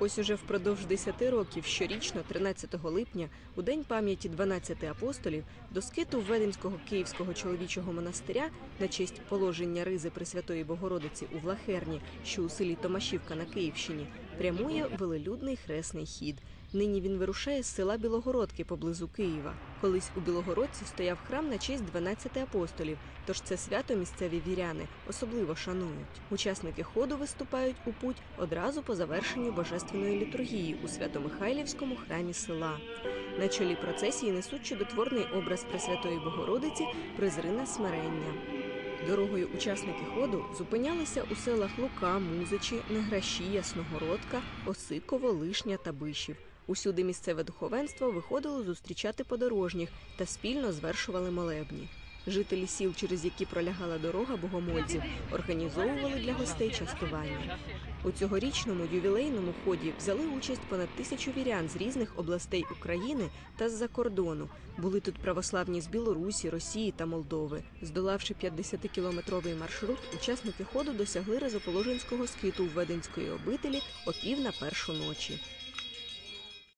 Ось уже впродовж 10 років, щорічно, 13 липня, у день пам'яті 12 апостолів, до скиту Веденського Київського чоловічого монастиря на честь положення ризи Пресвятої Богородиці у Влахерні, що у селі Томашівка на Київщині, прямує велелюдний хресний хід. Нині він вирушає з села Білогородки поблизу Києва. Колись у Білогородці стояв храм на честь 12 апостолів, тож це свято місцеві віряни особливо шанують. Учасники ходу виступають у путь одразу по завершенню божественної літургії у Свято-Михайлівському храмі села. На чолі процесії несуть чудотворний образ Пресвятої Богородиці Призрина смирення. Дорогою учасники ходу зупинялися у селах Лука, Музичі, Неграші, Ясногородка, Осиково, Лишня та Бишів. Усюди місцеве духовенство виходило зустрічати подорожніх та спільно звершували молебні. Жителі сіл, через які пролягала дорога богомольців, організовували для гостей частування. У цьогорічному ювілейному ході взяли участь понад тисячу вірян з різних областей України та з-за кордону. Були тут православні з Білорусі, Росії та Молдови. Здолавши 50-кілометровий маршрут, учасники ходу досягли Розоположенського скиту в Веденської обителі о пів на першу ночі.